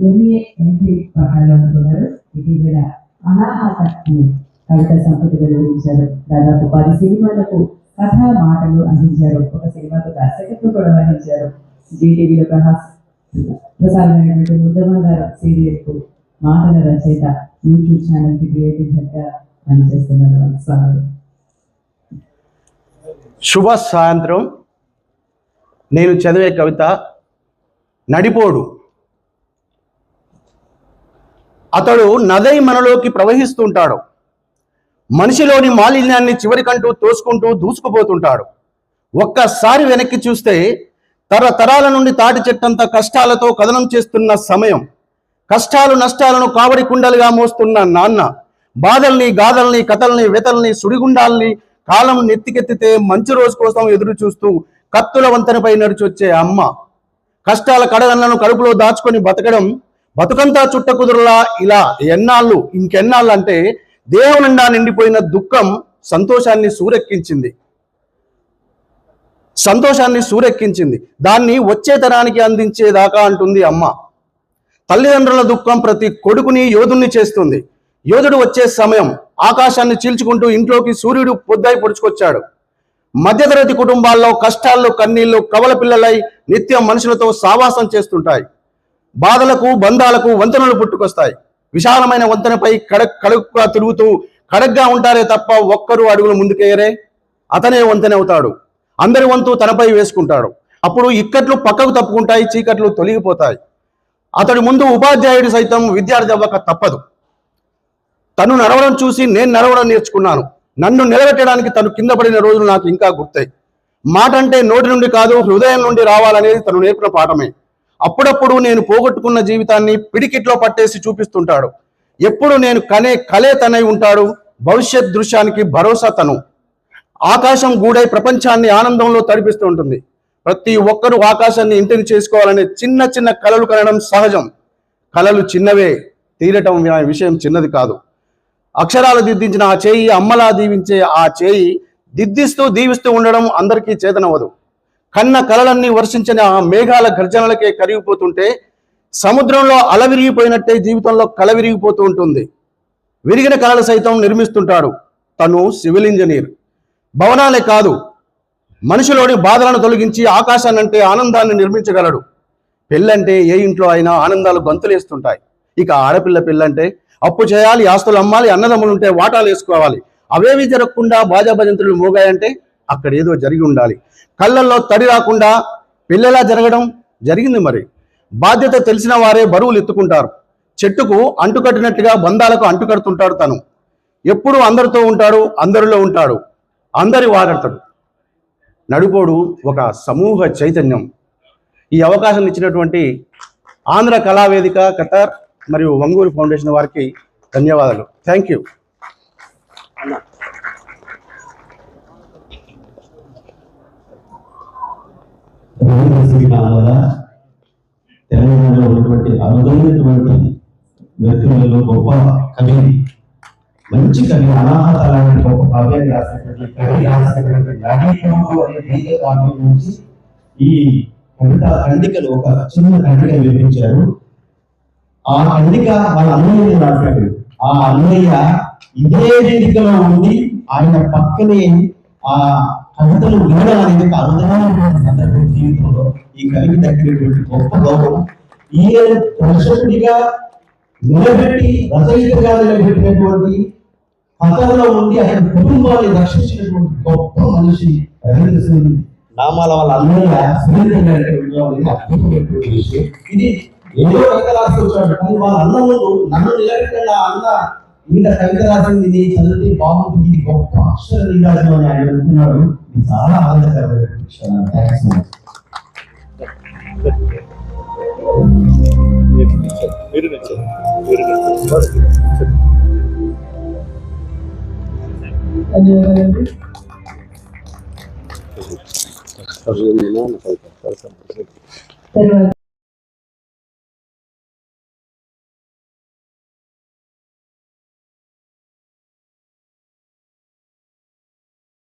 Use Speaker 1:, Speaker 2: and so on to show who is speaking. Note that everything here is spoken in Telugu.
Speaker 1: ఎంఏ ఎంపీ పట్టాలు అనుకున్నారు ఇటీవల అనాహత అనే కవిత సంపుటి వెలువరించారు దాదాపు పది సినిమాలకు కథ మాటలు అందించారు. ఒక సినిమాకు దర్శకత్వం కూడా వహించారు. జీటీవీలో ప్రహాస్ ప్రసారమైనటువంటి ముద్దమందార సీరియల్కు మాటల రచయిత యూట్యూబ్ ఛానల్కి క్రియేటివ్ హెడ్గా పనిచేస్తున్నారు. స్వామి
Speaker 2: శుభ సాయంత్రం. నేను చదివే కవిత నడిపోడు. అతడు నదై మనలోకి ప్రవహిస్తుంటాడు. మనిషిలోని మాలిన్యాన్ని చివరికంటూ తోసుకుంటూ దూసుకుపోతుంటాడు. ఒక్కసారి వెనక్కి చూస్తే తరతరాల నుండి తాటి చెట్టంత కష్టాలతో కథనం చేస్తున్న సమయం. కష్టాలు నష్టాలను కావడి కుండలుగా మోస్తున్న నాన్న. బాధల్ని గాథల్ని కథల్ని వెతల్ని సుడిగుండాల్ని కాలం నెత్తికెత్తితే మంచి రోజు కోసం ఎదురు చూస్తూ కత్తుల వంతెనపై నడిచొచ్చే అమ్మ. కష్టాల కడగన్నను కడుపులో దాచుకొని బతకడం బతుకంతా చుట్ట కుదురులా ఇలా ఎన్నాళ్ళు ఇంకెన్నాళ్ళు అంటే దేహం నిండా నిండిపోయిన దుఃఖం సంతోషాన్ని సూరెక్కించింది. సంతోషాన్ని సూరెక్కించింది. దాన్ని వచ్చే తరానికి అందించేదాకా అంటుంది అమ్మ. తల్లిదండ్రుల దుఃఖం ప్రతి కొడుకుని యోధుణ్ణి చేస్తుంది. యోధుడు వచ్చే సమయం ఆకాశాన్ని చీల్చుకుంటూ ఇంట్లోకి సూర్యుడు పొద్దాయి పొడుచుకొచ్చాడు. మధ్యతరగతి కుటుంబాల్లో కష్టాల్లో కన్నీళ్ళు కవల పిల్లలై నిత్యం మనుషులతో సావాసం చేస్తుంటాయి. బాధలకు బంధాలకు వంతెనలు పుట్టుకొస్తాయి. విశాలమైన వంతెనపై కడక్ కడుగ్గా తిరుగుతూ కడగ్గా ఉంటారే తప్ప ఒక్కరు అడుగులు ముందుకేయరే. అతనే వంతెన అవుతాడు అందరి వంతు తనపై వేసుకుంటాడు. అప్పుడు ఇక్కట్లు పక్కకు తప్పుకుంటాయి చీకట్లు తొలగిపోతాయి. అతడి ముందు ఉపాధ్యాయుడు సైతం విద్యార్థి అవ్వక తప్పదు. తను నడవడం చూసి నేను నడవడం నేర్చుకున్నాను. నన్ను నిలబెట్టడానికి తను కింద పడిన రోజులు నాకు ఇంకా గుర్తాయి. మాట అంటే నోటి నుండి కాదు హృదయం నుండి రావాలనేది తను నేర్పిన పాఠమే. అప్పుడప్పుడు నేను పోగొట్టుకున్న జీవితాన్ని పిడికిట్లో పట్టేసి చూపిస్తుంటాడు. ఎప్పుడు నేను కనే కలే తనై ఉంటాడు భవిష్యత్ దృశ్యానికి భరోసా తను. ఆకాశం గూడై ప్రపంచాన్ని ఆనందంలో తడిపిస్తూ ఉంటుంది. ప్రతి ఒక్కరూ ఆకాశాన్ని ఇంటిని చేసుకోవాలనే చిన్న చిన్న కలలు కనడం సహజం. కలలు చిన్నవే తీరటం అనే విషయం చిన్నది కాదు. అక్షరాలు దిద్దించిన ఆ చేయి అమ్మలా దీవించే ఆ చేయి దిద్దిస్తూ దీవిస్తూ ఉండడం అందరికీ చేతనవదు కన్న కలలన్నీ వర్షించిన ఆ మేఘాల గర్జనలకే కరిగిపోతుంటే సముద్రంలో అలవిరిగిపోయినట్టే జీవితంలో కల విరిగిపోతూ ఉంటుంది. విరిగిన కళలు సైతం నిర్మిస్తుంటాడు తను సివిల్ ఇంజనీర్. భవనాలే కాదు మనిషిలోని బాధలను తొలగించి ఆకాశాన్నంటే ఆనందాన్ని నిర్మించగలడు. పెళ్ళంటే ఏ ఇంట్లో అయినా ఆనందాలు గంతులేస్తుంటాయి. ఇక ఆడపిల్ల పెళ్ళంటే అప్పు చేయాలి ఆస్తులు అమ్మాలి అన్నదమ్ములు ఉంటే వాటాలు వేసుకోవాలి. అవేవి జరగకుండా బాజాభజంతులు మోగాయంటే అక్కడ ఏదో జరిగి ఉండాలి. కళ్ళల్లో తడి రాకుండా పెళ్ళెలా జరగడం జరిగింది మరి. బాధ్యత తెలిసిన వారే బరువులు ఎత్తుకుంటారు. చెట్టుకు అంటుకట్టినట్టుగా బంధాలకు అంటుకడుతుంటాడు తను. ఎప్పుడు అందరితో ఉంటాడు అందరిలో ఉంటాడు. అందరి వాడతాడు. నడుపోడు ఒక సమూహ చైతన్యం. ఈ అవకాశం ఇచ్చినటువంటి ఆంధ్ర కళావేదిక కతార్ మరియు వంగూరు ఫౌండేషన్ వారికి ధన్యవాదాలు. Thank you.
Speaker 3: రవీంద్రశ్రీ వల్ల తెలంగాణలో ఉన్నటువంటి అరుదైనటువంటి వ్యక్తులలో గొప్ప కవి మంచి కవి అనాహత లాంటి గొప్ప కావ్యాన్ని రాసినటువంటి కవి రాసినటువంటి నడీకము అనే గీత కావ్యం నుంచి ఈ కవిత ఖండికలు ఒక చిన్న ఖండిక వివరించారు ఆ ఖండిక వాళ్ళ అన్నయ్య రాశాడు. ఆ అన్నయ్య ఇదే వేదికలో ఉండి ఆయన పక్కనే ఆ కవితలు వినడం అనేది ఒక అరుదైనటువంటి సందర్భం జీవితంలో. ఈ కలిగి తగ్గినటువంటి గొప్ప గౌరవం ఈయన దర్శకుడిగా నిలబెట్టి రచయితగా నిలబెట్టినటువంటి కథల్లో ఉండి ఆయన కుటుంబాన్ని రక్షించినటువంటి గొప్ప మనిషి రవీంద్ర సింగ్. నామాల వాళ్ళ అన్నయ్య సురేంద్ర గారి విషయం ఇది ఏదో కవిత రాసి వచ్చాడు. కానీ వాళ్ళ అన్న ముందు నన్ను నిలబెట్టిన అన్న. ఇంత కవిత రాసింది ఇది చదివితే బాగుంటుంది ఇది గొప్ప అక్షర అని ఆయన అనుకున్నాడు. చాలా ఆనందకరమైన విషయం. థ్యాంక్స్
Speaker 1: తర్వాత